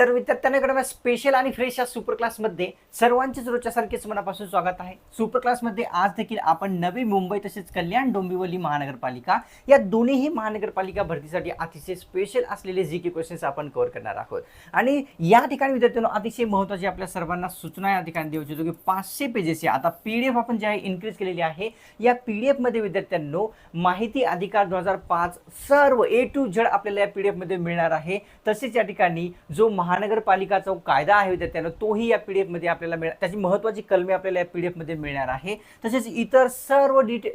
तर विद्यार्थ्यांकडे स्पेशल आणि फ्रेश या सुपर क्लासमध्ये सर्वांचेच रोजच्यासारखेच मनापासून स्वागत आहे. सुपर क्लासमध्ये आज देखील आपण नवी मुंबई तसेच कल्याण डोंबिवली महानगरपालिका या दोन्हीही महानगरपालिका भरतीसाठी अतिशय स्पेशल असलेले जी के क्वेश्चन्स आपण कव्हर करणार आहोत. आणि या ठिकाणी विद्यार्थ्यांनो अतिशय महत्त्वाची आपल्या सर्वांना सूचना या ठिकाणी देऊ इच्छितो की पाचशे पेजेस आता पी डी एफ आपण जे आहे इन्क्रीज केलेली आहे या पी डी एफमध्ये विद्यार्थ्यांनो माहिती अधिकार दोन हजार पाच सर्व ए टू झेड आपल्याला या पी डी एफमध्ये मिळणार आहे. तसेच या ठिकाणी जो महा महानगरपालिकाचा कायदा आहे विद्यार्थ्यांनो तोही या पी डी एफमध्ये आपल्याला मिळ त्याची महत्त्वाची कलमे आपल्याला या पी डी एफमध्ये मिळणार आहे. तसेच इतर सर्व डिटे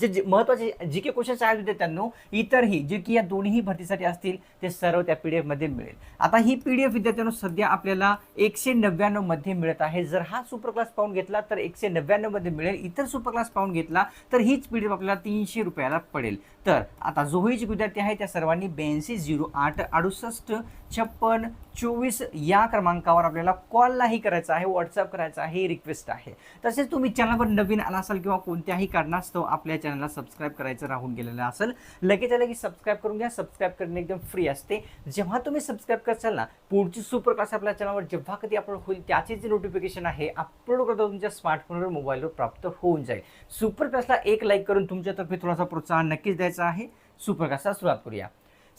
जे जे महत्त्वाचे जी के क्वेश्चन्स आहेत विद्यार्थ्यांनो इतरही जे की या दोन्ही भरतीसाठी असतील ते सर्व त्या पी डी एफमध्ये मिळेल. आता ही पी डी एफ विद्यार्थ्यांनो सध्या आपल्याला एकशे नव्याण्णवमध्ये मिळत आहे. जर हा सुपर क्लास पाहून घेतला तर एकशे नव्याण्णवमध्ये मिळेल. इतर सुपर क्लास पाहून घेतला तर हीच पी डी एफ आपल्याला तीनशे रुपयाला पडेल. तर आता जोही जे विद्यार्थी आहे त्या सर्वांनी ब्याऐंशी झिरो आठ अडुसष्ट छप्पन चोवीस या क्रमांकावर आपल्याला कॉललाही करायचा आहे व्हॉट्सअप करायचा आहे रिक्वेस्ट आहे. तसेच तुम्ही चॅनलवर नवीन आला असाल किंवा कोणत्याही कारणास्तव आपल्या चॅनलला सबस्क्राईब करायचं राहून गेलेलं असेल लगेच लगेच सबस्क्राईब करून घ्या. सबस्क्राईब करणे एकदम फ्री असते. जेव्हा तुम्ही सबस्क्राईब करसाल ना पुढची सुपर क्लास आपल्या चॅनलवर जेव्हा कधी अपलोड होईल त्याचे जे नोटिफिकेशन आहे अपलोड करता तुमच्या स्मार्टफोनवर मोबाईलवर प्राप्त होऊन जाईल. सुपर क्लासला एक लाईक करून तुमच्यातर्फे थोडासा प्रोत्साहन नक्कीच द्यायचा आहे. सुपर क्लासला सुरुवात करूया.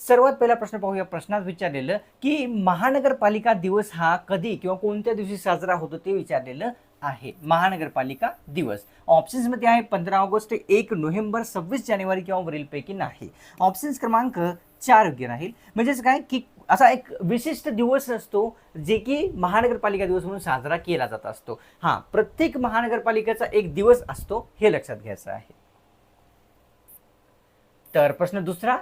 सर्वात पहिला प्रश्न पाहूया प्रश्नात विचारलेलं की महानगरपालिका दिवस हा कधी किंवा कोणत्या दिवशी साजरा होतो ते विचारलेलं आहे. महानगरपालिका दिवस. ऑप्शन्समध्ये आहे पंधरा ऑगस्ट एक नोव्हेंबर सव्वीस जानेवारी किंवा वरीलपैकी नाही. ऑप्शन्स क्रमांक चार योग्य राहील. म्हणजेच काय की असा एक विशिष्ट दिवस असतो जे की महानगरपालिका दिवस म्हणून साजरा केला जात असतो. हां प्रत्येक महानगरपालिकेचा एक दिवस असतो हे लक्षात घ्यायचं आहे. तर प्रश्न दुसरा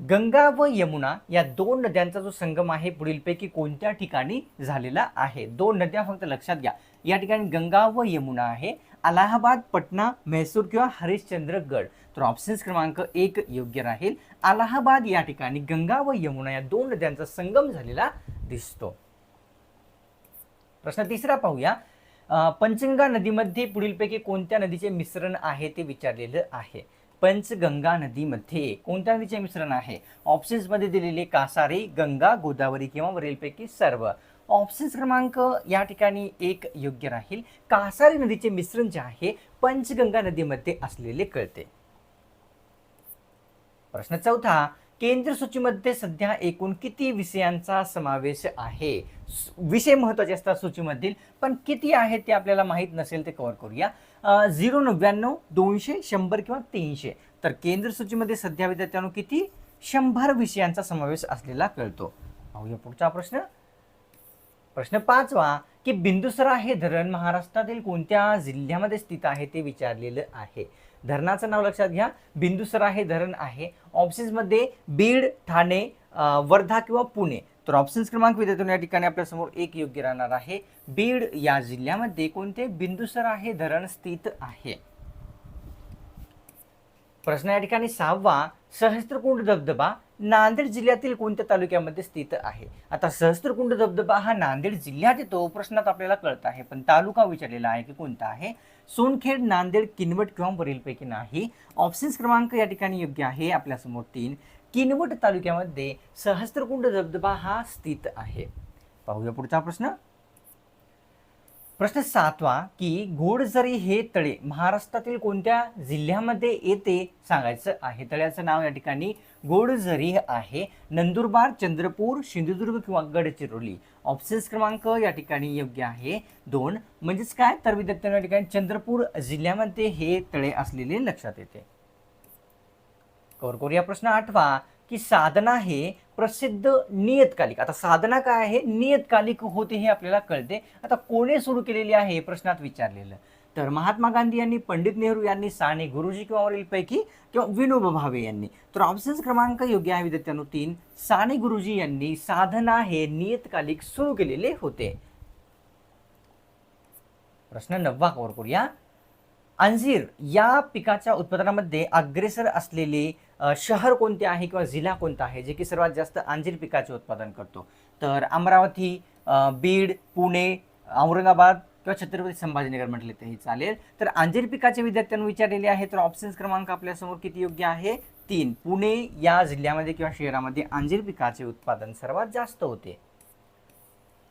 गंगा व यमुना या दोन नद्यांचा जो संगम आहे पुढीलपैकी कोणत्या ठिकाणी झालेला आहे? दोन नद्या फक्त लक्षात घ्या. या ठिकाणी गंगा व यमुना आहे अलाहाबाद पटना म्हैसूर किंवा हरिश्चंद्रगड तर ऑप्शन्स क्रमांक एक योग्य राहील. अलाहाबाद या ठिकाणी गंगा व यमुना या दोन नद्यांचा संगम झालेला दिसतो. प्रश्न तिसरा पाहूया. पंचगंगा नदीमध्ये पुढीलपैकी कोणत्या नदीचे मिश्रण आहे ते विचारलेलं आहे. पंचगंगा नदीमध्ये कोणत्या नदीचे मिश्रण आहे? ऑप्शन्समध्ये दिलेले कासारी गंगा गोदावरी किंवा वरीलपैकी सर्व. ऑप्शन्स क्रमांक या ठिकाणी एक योग्य राहील. कासारी नदीचे मिश्रण जे आहे पंचगंगा नदीमध्ये असलेले कळते. प्रश्न चौथा केंद्र सूचीमध्ये सध्या एकूण किती विषयांचा समावेश आहे? विषय महत्त्वाचे असतात सूचीमधील पण किती आहेत ते आपल्याला माहीत नसेल ते कव्हर करूया. झिरो नव्याण्णव दोनशे शंभर किंवा तीनशे. तर केंद्र सूचीमध्ये सध्या विद्यार्थ्यांनो किती? शंभर विषयांचा समावेश असलेला कळतो. पाहूया पुढचा प्रश्न. प्रश्न पाचवा की बिंदुसरा हे धरण महाराष्ट्रातील कोणत्या जिल्ह्यामध्ये स्थित आहे ते विचारलेलं आहे. धरणाचं नाव लक्षात घ्या. बिंदुसरा हे धरण आहे. ऑप्शन्समध्ये बीड ठाणे वर्धा किंवा पुणे. तर ऑप्शन्स क्रमांक विद्यार्थ्यांनी या ठिकाणी आपल्यासमोर एक योग्य राहणार आहे. बीड या जिल्ह्यामध्ये कोणते बिंदुसर हे धरण स्थित आहे? प्रश्न या ठिकाणी सहावा सहस्त्रकुंड धबधबा नांदेड जिल्ह्यातील कोणत्या तालुक्यामध्ये स्थित आहे? आता सहस्त्रकुंड धबधबा हा नांदेड जिल्ह्यात येतो प्रश्नात आपल्याला कळत आहे पण तालुका विचारलेला आहे की कोणता आहे? सोनखेड नांदेड किनवट किंवा वरीलपैकी नाही. ऑप्शन्स क्रमांक या ठिकाणी योग्य आहे आपल्यासमोर तीन. किनवट तालुक्यामध्ये सहस्त्रकुंड धबधबा हा स्थित आहे. पाहूया पुढचा प्रश्न. प्रश्न सातवा की घोडझरी हे तळे महाराष्ट्रातील कोणत्या जिल्ह्यामध्ये येते सांगायचं आहे. तळ्याचं नाव या ठिकाणी घोडझरी आहे. नंदुरबार चंद्रपूर सिंधुदुर्ग किंवा गडचिरोली. ऑप्शन्स क्रमांक या ठिकाणी योग्य आहे. दोन म्हणजेच काय? तर विद्यार्थ्यांना या ठिकाणी चंद्रपूर जिल्ह्यामध्ये हे तळे असलेले लक्षात येते. कवर करूया. प्रश्न आठवा की साधना हे प्रसिद्ध नियतकालिक. आता साधना काय आहे? नियतकालिक होते हे आपल्याला कळते. आता कोणी सुरू केलेली आहे हे प्रश्नात विचारलेलं? तर महात्मा गांधी यांनी पंडित नेहरू यांनी साने गुरुजी किंवा वरीलपैकी किंवा विनोबा भावे यांनी. तर ऑप्शन्स क्रमांक योग्य आहे विद्यार्थ्यांनो तीन. साने गुरुजी यांनी साधना हे नियतकालिक सुरू केलेले होते. प्रश्न नववा कवर करूया. अंजीर या पिकाच्या उत्पादनामध्ये अग्रेसर असलेले शहर कोणते आहे किंवा जिल्हा कोणता आहे जे की सर्वात जास्त अंजीर पिकाचे उत्पादन करतो? तर अमरावती बीड पुणे औरंगाबाद किंवा छत्रपती संभाजीनगर म्हटले तरी चालेल. तर अंजीर पिकाचे विद्यार्थ्यांना विचारलेले आहे तर ऑप्शन्स क्रमांक आपल्यासमोर किती योग्य आहे? तीन. पुणे या जिल्ह्यामध्ये किंवा शहरामध्ये अंजीर पिकाचे उत्पादन सर्वात जास्त होते.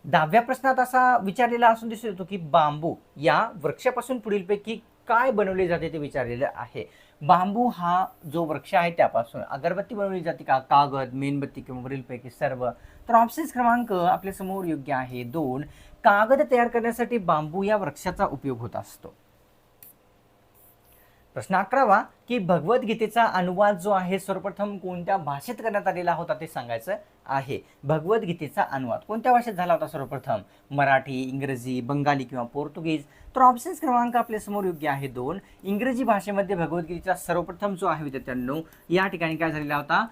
दहाव्या प्रश्नात असा विचारलेला असून दिसून येतो की बांबू या वृक्षापासून पुढीलपैकी काय बनवले जाते ते विचारलेलं आहे. बांबू हा जो वृक्ष आहे त्यापासून अगरबत्ती बनवली जाते का? कागद मेणबत्ती किंवा वरीलपैकी सर्व. तर ऑप्शन्स क्रमांक आपल्यासमोर योग्य आहे. दोन कागद तयार करण्यासाठी बांबू या वृक्षाचा उपयोग होत असतो. प्रश्न अकरावा की भगवद्गीतेचा अनुवाद जो आहे सर्वप्रथम कोणत्या भाषेत करण्यात आलेला होता ते सांगायचं. आहे. भगवद्गीतेचा अनुवाद. कोणत्या भाषेत झाला होता सर्वप्रथम? मराठी इंग्रजी बंगाली किंवा पोर्तुगीज? तर ऑप्शन्स क्रमांक आपल्यासमोर योग्य आहे दोन. इंग्रजी भाषेमध्ये भगवद्गीतेचा सर्वप्रथम जो आहे विद्यार्थ्यांनो या ठिकाणी काय झालेला होता?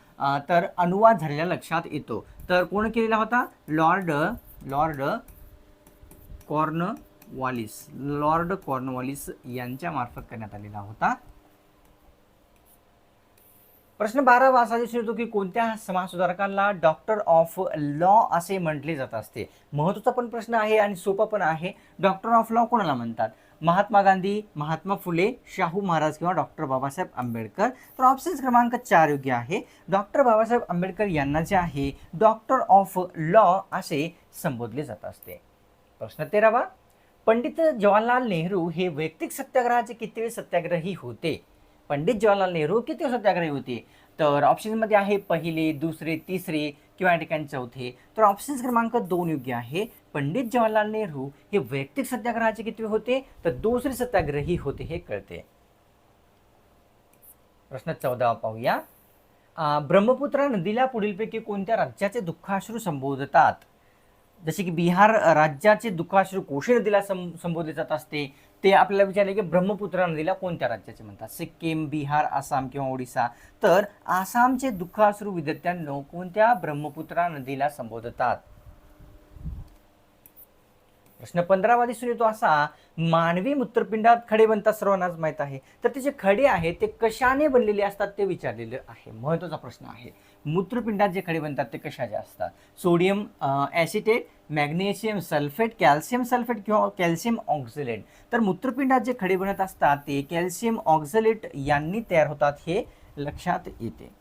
तर अनुवाद झालेला लक्षात येतो. तर कोण केलेला होता? Lord lord Cornwallis lord Cornwallis यांच्या मार्फत करण्यात आलेला होता. प्रश्न बारावा असा दिसून येतो की कोणत्या समाजसुधारकांना डॉक्टर ऑफ लॉ असे म्हटले जात असते? महत्त्वाचा पण प्रश्न आहे आणि सोपा पण आहे. डॉक्टर ऑफ लॉ कोणाला म्हणतात? महात्मा गांधी महात्मा फुले शाहू महाराज किंवा डॉक्टर बाबासाहेब आंबेडकर? तर ऑप्शन क्रमांक चार योग्य आहे. डॉक्टर बाबासाहेब आंबेडकर यांना जे आहे डॉक्टर ऑफ लॉ असे संबोधले जात असते. प्रश्न तेरावा पंडित जवाहरलाल नेहरू हे वैयक्तिक सत्याग्रहाचे किती सत्याग्रही होते? पंडित जवाहरलाल नेहरू किती सत्याग्रही होते? तर ऑप्शनमध्ये आहे पहिले दुसरे तिसरे किंवा या ठिकाणी चौथे. तर ऑप्शन क्रमांक दोन योग्य आहे. पंडित जवाहरलाल नेहरू हे वैयक्तिक सत्याग्रहाचे किती होते? तर दुसरे सत्याग्रही होते हे कळते. प्रश्न चौदावा पाहूया. ब्रह्मपुत्रा नदीला पुढीलपैकी कोणत्या राज्याचे दुःखाश्रू संबोधतात? जसे की बिहार राज्याचे दुःखाश्रू कोशी नदीला सं संबोधले जात असते. ते आपल्याला विचारले की ब्रह्मपुत्रा नदीला कोणत्या राज्याचे म्हणतात? सिक्कीम बिहार आसाम किंवा ओडिसा. तर आसामचे दुःखासरू विद्यार्थ्यांनो कोणत्या ब्रह्मपुत्रा नदीला संबोधतात? प्रश्न पंधरावा दिसून येतो असा. मानवी मूत्रपिंडात खडे बनतात सर्वांनाच माहीत आहे. तर ते जे खडे आहेत ते कशाने बनलेले असतात ते विचारलेले आहे. महत्त्वाचा प्रश्न आहे. मूत्रपिंडात जे खडे बनतात ते कशाचे असतात? Sodium acetate magnesium sulphate calcium sulphate किंवा कॅल्शियम ऑक्झलेट. तर मूत्रपिंडात जे खडे बनत असतात ते कॅल्शियम ऑक्झलेट यांनी तयार होतात हे लक्षात येते.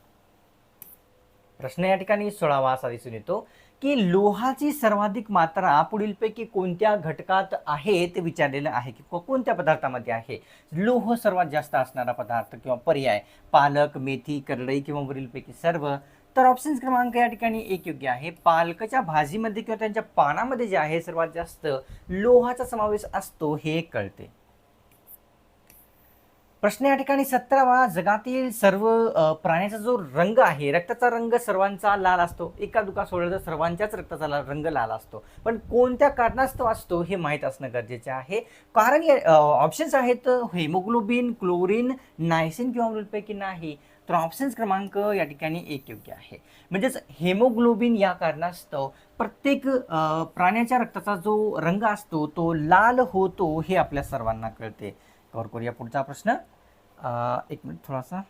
प्रश्न या ठिकाणी सोळावा असा दिसून येतो की लोहाची सर्वाधिक मात्रा पुढीलपैकी कोणत्या घटकात आहे ते विचारलेलं आहे की कोणत्या पदार्थामध्ये आहे? लोह सर्वात जास्त असणारा पदार्थ किंवा पर्याय पालक मेथी करडई किंवा वरीलपैकी सर्व तर ऑप्शन क्रमांक या ठिकाणी एक योग्य आहे. पालकच्या भाजीमध्ये किंवा त्यांच्या पानामध्ये जे आहे सर्वात जास्त लोहाचा समावेश असतो हे कळते. प्रश्न या ठिकाणी सतरावा. जगातील सर्व प्राण्याचा जो रंग आहे रक्ताचा रंग सर्वांचा लाल असतो. एका दुका सोडलं तर सर्वांच्याच रक्ताचा लाल रंग लाल असतो. पण कोणत्या कारणास्तव असतो हे माहीत असणं गरजेचे आहे. कारण ऑप्शन्स आहेत हेमोग्लोबिन क्लोरीन नायसिन किंवा मृतपैकी नाही. तर ऑप्शन्स क्रमांक या ठिकाणी एक योग्य आहे. म्हणजेच हेमोग्लोबिन या कारणास्तव प्रत्येक प्राण्याच्या रक्ताचा जो रंग असतो तो लाल होतो हे आपल्या सर्वांना कळते. कवर करूया पुढचा प्रश्न. एक मिनिट थोडासा.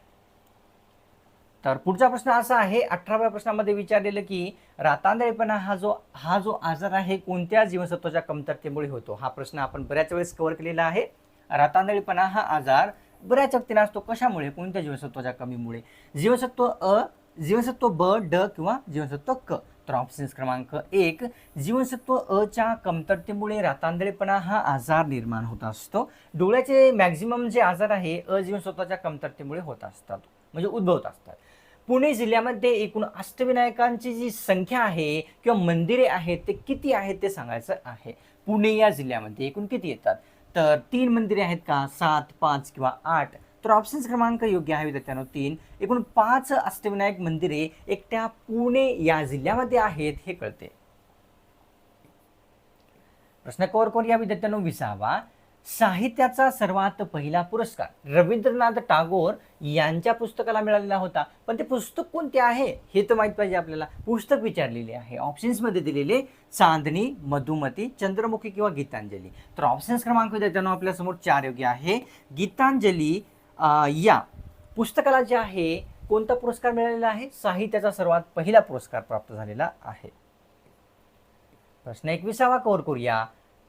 तर पुढचा प्रश्न असा आहे अठराव्या प्रश्नामध्ये विचारलेलं की रातांदळेपणा हा जो हा जो आजार आहे कोणत्या जीवनसत्वाच्या कमतरतेमुळे होतो? हा प्रश्न आपण बऱ्याच वेळेस कव्हर केलेला आहे. रातांदळेपणा हा आजार बऱ्याच व्यक्तींना असतो कशामुळे? कोणत्या जीवनसत्वाच्या कमीमुळे? जीवनसत्व अ जीवनसत्व ब ड किंवा जीवनसत्व क. तर ऑप्शन्स क्रमांक एक जीवनसत्व अ च्या कमतरतेमुळे रातांदळेपणा हा आजार निर्माण होत असतो. डोळ्याचे मॅक्झिमम जे आजार आहे अ जीवनसत्वाच्या कमतरतेमुळे होत असतात. म्हणजे उद्भवत असतात. पुणे जिल्ह्यामध्ये एकूण अष्टविनायकांची जी संख्या आहे किंवा मंदिरे आहेत ते किती आहेत ते सांगायचं आहे. पुणे या जिल्ह्यामध्ये एकूण किती येतात? तर तीन मंदिरे आहेत का? सात पाच किंवा आठ? तर ऑप्शन्स क्रमांक योग्य आहे विद्यार्थ्यांनो तीन. एकूण पाच अष्टविनायक मंदिरे एकट्या पुणे या जिल्ह्यामध्ये आहेत हे कळते. प्रश्न कवर करूया विद्यार्थ्यांनो विसावा. साहित्याचा सर्वात पहिला पुरस्कार. रवींद्रनाथ टागोर यांच्या पुस्तकाला मिळालेला होता. पण ते पुस्तक कोणते आहे हे तर माहीत पाहिजे आपल्याला. पुस्तक विचारलेले आहे. ऑप्शन्समध्ये दिलेले चांदणी मधुमती चंद्रमुखी किंवा गीतांजली. तर ऑप्शन्स क्रमांक विद्यार्थ्यांनो आपल्यासमोर चार योग्य आहे. गीतांजली या पुस्तकाला जे आहे कोणता पुरस्कार मिळालेला आहे? साहित्याचा सर्वात पहिला पुरस्कार प्राप्त झालेला आहे. प्रश्न एकविसावा कवर करूया.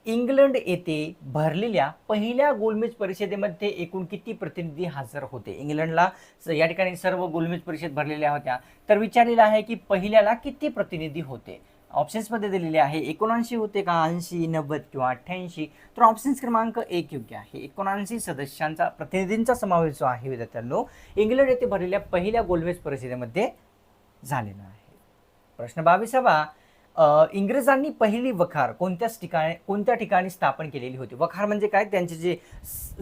इंग्लंड येथे भरलेल्या पहिल्या गोलमेज परिषदेमध्ये एकूण किती प्रतिनिधी हजर होते? इंग्लंडला स- या ठिकाणी सर्व गोलमेज परिषद भरलेल्या होत्या. तर विचारलेलं आहे की पहिल्याला किती प्रतिनिधी होते? ऑप्शन्समध्ये दिलेले आहे एकोणऐंशी होते का? ऐंशी नव्वद किंवा अठ्ठ्याऐंशी? तर ऑप्शन्स क्रमांक एक योग्य आहे. एकोणऐंशी सदस्यांचा प्रतिनिधींचा समावेश जो आहे विद्यार्थ्यांनो इंग्लंड येथे भरलेल्या पहिल्या गोलमेज परिषदेमध्ये झालेला आहे. प्रश्न बावीसावा हवा इंग्रजांनी पहिली वखार कोणत्याच ठिकाणी कोणत्या ठिकाणी स्थापन केलेली होती? वखार म्हणजे काय? त्यांचे जे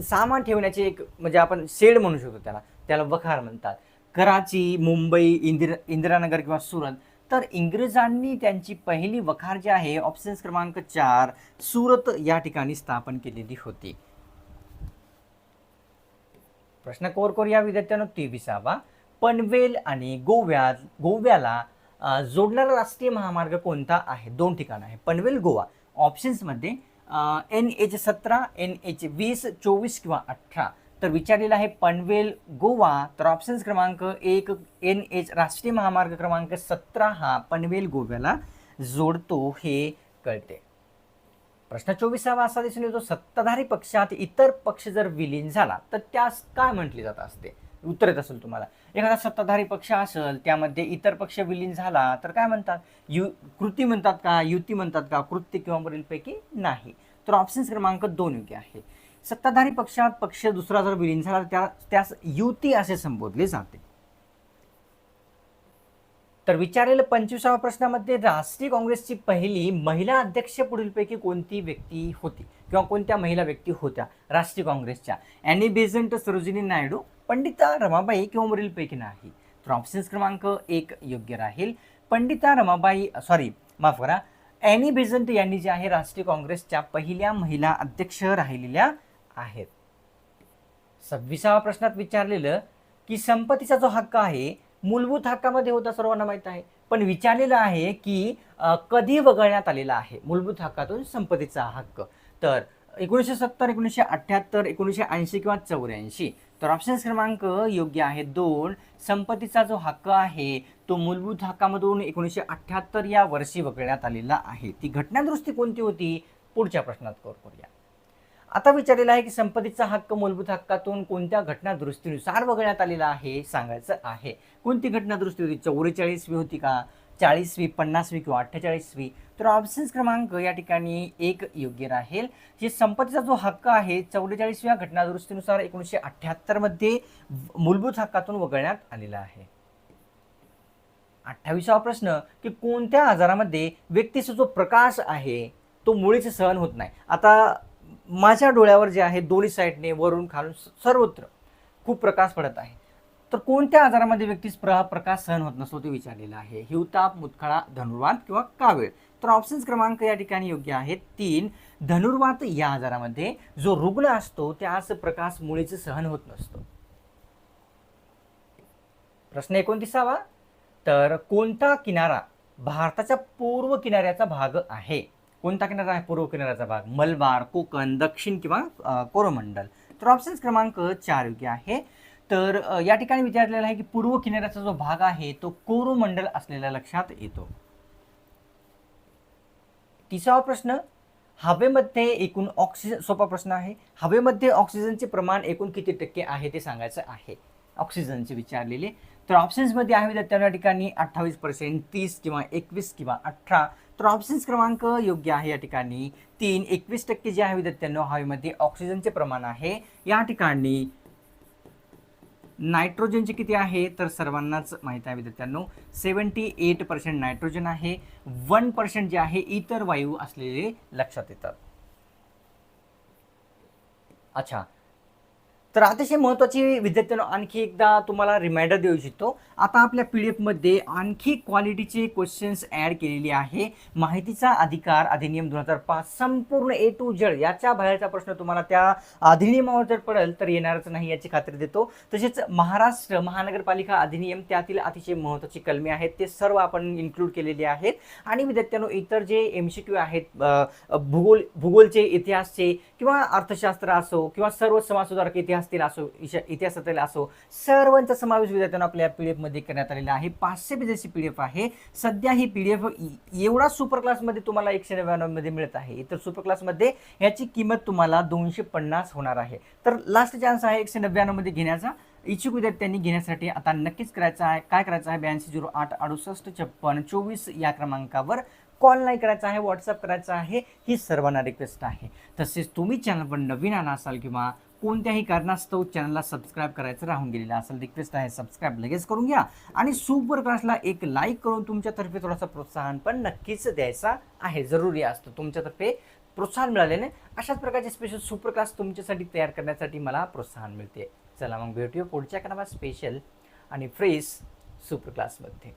सामान ठेवण्याचे एक म्हणजे आपण शेड म्हणू शकतो त्याला. त्याला वखार म्हणतात. कराची मुंबई इंदिरा इंदिरानगर किंवा सुरत. तर इंग्रजांनी त्यांची पहिली वखार जी आहे ऑप्शन्स क्रमांक चार सुरत या ठिकाणी स्थापन केलेली होती. प्रश्न कोर कोर या विद्यार्थ्यांनो तेविसावा. पनवेल आणि गोव्यात गोव्याला जोडणारा राष्ट्रीय महामार्ग कोणता आहे? दोन ठिकाण आहे. पनवेल गोवा. ऑप्शन्समध्ये एन एच सतरा एन एच वीस चोवीस किंवा अठरा. तर विचारलेलं आहे पनवेल गोवा. तर ऑप्शन्स क्रमांक एक एन एच राष्ट्रीय महामार्ग क्रमांक सतरा हा पनवेल गोव्याला जोडतो हे कळते. प्रश्न चोवीसावा असा दिसून येतो. सत्ताधारी पक्षात इतर पक्ष जर विलीन झाला तर त्यास काय म्हटले जात असते? उत्तर येत असेल तुम्हाला. एखादा सत्ताधारी पक्ष असेल त्यामध्ये इतर पक्ष विलीन झाला तर काय म्हणतात? यु कृती म्हणतात का युती म्हणतात का कृत्य किंवा वरीलपैकी नाही. तर ऑप्शन क्रमांक दोन योग्य आहे. सत्ताधारी पक्षात पक्ष दुसरा जर विलीन झाला तर त्या त्यास युती असे संबोधले जाते. तर विचारलेल्या पंचवीसाव्या प्रश्नामध्ये राष्ट्रीय काँग्रेसची पहिली महिला अध्यक्ष पुढीलपैकी कोणती व्यक्ती होती? किंवा कोणत्या महिला व्यक्ती होत्या राष्ट्रीय काँग्रेसच्या? अॅनी बेझंट सरोजिनी नायडू पंडिता रमाबाई किंवा वरीलपैकी नाही? तर ऑप्शन्स क्रमांक एक योग्य राहील. पंडिता रमाबाई सॉरी माफ करा. अॅनी बेझंट यांनी जे आहे राष्ट्रीय काँग्रेसच्या पहिल्या महिला अध्यक्ष राहिलेल्या आहेत. सव्वीसाव्या प्रश्नात विचारलेलं की संपत्तीचा जो हक्क आहे मूलभूत हक्कामध्ये होता सर्वांना माहीत आहे. पण विचारलेलं आहे की कधी वगळण्यात आलेला आहे? मूलभूत हक्कातून संपत्तीचा हक्क. तर एकोणीसशे सत्तर एकोणीसशे अठ्ठ्याहत्तर एकोणीसशे ऐंशी किंवा चौऱ्याऐंशी. तर ऑप्शन क्रमांक योग्य आहे दोन. संपत्तीचा जो हक्क आहे तो मूलभूत हक्कामधून एकोणीसशे अठ्ठ्याहत्तर या वर्षी वगळण्यात आलेला आहे. ती घटनादृष्टी कोणती होती? पुढच्या प्रश्नात कवर करूया. आता विचारलेलं आहे की संपत्तीचा हक्क मूलभूत हक्कातून कोणत्या घटना दुरुस्तीनुसार वगळण्यात आलेला आहे सांगायचं आहे. कोणती घटना दुरुस्ती होती? चौवेचाळीसवी होती का? चाळीसवी पन्नासवी किंवा अठ्ठेचाळीसवी? तर ऑप्शन्स क्रमांक या ठिकाणी एक योग्य राहील. जे संपत्तीचा जो हक्क आहे चौवेचाळीसव्या घटना दुरुस्तीनुसार एकोणीसशे अठ्ठ्याहत्तरमध्ये मूलभूत हक्कातून वगळण्यात आलेला आहे. अठ्ठावीसावा प्रश्न की कोणत्या आजारामध्ये व्यक्तीचा जो प्रकाश आहे तो मुळीच सहन होत नाही. आता माझ्या डोळ्यावर जे आहे दोन्ही साईडने वरून खालून सर्वत्र खूप प्रकाश पडत आहे. तर कोणत्या आजारामध्ये व्यक्तीस प्र प्रकाश सहन होत नसतो ते विचारलेलं आहे. हिवताप मुतखळा धनुर्वात किंवा कावीळ. तर ऑप्शन्स क्रमांक या ठिकाणी योग्य आहेत. तीन धनुर्वात या आजारामध्ये जो रुग्ण असतो त्यास प्रकाश मुळीच सहन होत नसतो. प्रश्न एकोणतीसावा. तर कोणता किनारा भारताच्या पूर्व किनाऱ्याचा भाग आहे? कोणता किनारा आहे? पूर्व किनाऱ्याचा भाग. मलबार कोकण दक्षिण किंवा कोरोमंडल. तर ऑप्शन क्रमांक चार योग्य आहे. तर या ठिकाणी विचारलेला आहे की पूर्व किनाऱ्याचा जो भाग आहे तो कोरोमंडल असलेल्या लक्षात येतो. तिसरा प्रश्न हवेमध्ये एकूण ऑक्सिजन सोपा प्रश्न आहे. हवेमध्ये ऑक्सिजनचे प्रमाण एकूण किती टक्के आहे ते सांगायचं आहे. ऑक्सिजनचे विचारलेले. तर ऑप्शन्समध्ये आहे विद्यार्थ्यांना ठिकाणी अठ्ठावीस पर्सेंट तीस किंवा एकवीस किंवा अठरा तर ऑप्शन्स क्रमांक योग्य आहे या ठिकाणी. तीन एकवीस टक्के जे आहे विद्यार्थ्यांनो हवेमध्ये ऑक्सिजनचे प्रमाण आहे. या ठिकाणी नायट्रोजनचे किती आहे? तर सर्वांनाच माहीत आहे विद्यार्थ्यांनो सेवन्टी एट पर्सेंट नायट्रोजन आहे. वन पर्सेंट जे आहे इतर वायू असलेले लक्षात येतात. अच्छा तर अतिशय महत्त्वाची विद्यार्थ्यांनो आणखी एकदा तुम्हाला रिमाइंडर देऊ इच्छितो. आता आपल्या पी डी एफमध्ये आणखी क्वालिटीचे क्वेश्चन्स ॲड केलेले आहे. माहितीचा अधिकार अधिनियम दोन हजार पाच संपूर्ण ए टू जड याच्या बाहेरचा प्रश्न तुम्हाला त्या अधिनियमावर जर पडेल तर येणारच नाही याची खात्री देतो. तसेच महाराष्ट्र महानगरपालिका अधिनियम त्यातील अतिशय महत्त्वाची कलमे आहेत ते सर्व आपण इन्क्लूड केलेले आहेत. आणि विद्यार्थ्यांनो इतर जे एम सी क्यू आहेत भूगोल भूगोलचे इतिहासचे किंवा अर्थशास्त्र असो किंवा सर्व समाजसुधारक इतिहास इतिहासातील असो इतिहासातील असो सर्वांचा समावेश विद्यार्थ्यांना आपल्या पी डी एफमध्ये करण्यात आलेला आहे. पाचशे पेजेसची पी डी एफ आहे. सध्या ही पी डी एफ एवढा सुपर क्लासमध्ये तुम्हाला एकशे नव्याण्णवमध्ये मिळत आहे. इतर सुपर क्लासमध्ये याची किंमत तुम्हाला दोनशे पन्नास होणार आहे. तर लास्ट चान्स आहे एकशे नव्याण्णवमध्ये घेण्याचा. इच्छुक विद्यार्थ्यांनी घेण्यासाठी आता नक्कीच करायचं आहे. काय करायचं आहे? ब्याऐंशी झिरो आठ अडुसष्ट छप्पन चोवीस या क्रमांकावर कॉल नाही करायचा आहे. व्हॉट्सअप करायचा आहे. ही सर्वांना रिक्वेस्ट आहे. तसेच तुम्ही चॅनलवर नवीन आणा असाल किंवा कोणत्याही कारणास्तव चॅनलला सबस्क्राईब करायचं राहून गेलेलं असेल रिक्वेस्ट आहे सबस्क्राईब लगेच करून घ्या. आणि सुपर क्लासला एक लाईक करून तुमच्यातर्फे थोडासा प्रोत्साहन पण नक्कीच द्यायचा आहे जरुरी असतं. तुमच्यातर्फे प्रोत्साहन मिळाल्याने अशाच प्रकारचे स्पेशल सुपर क्लास तुमच्यासाठी तयार करण्यासाठी मला प्रोत्साहन मिळते. चला मग भेटूया पुढच्या क्रमात स्पेशल आणि फ्रेश सुपर क्लासमध्ये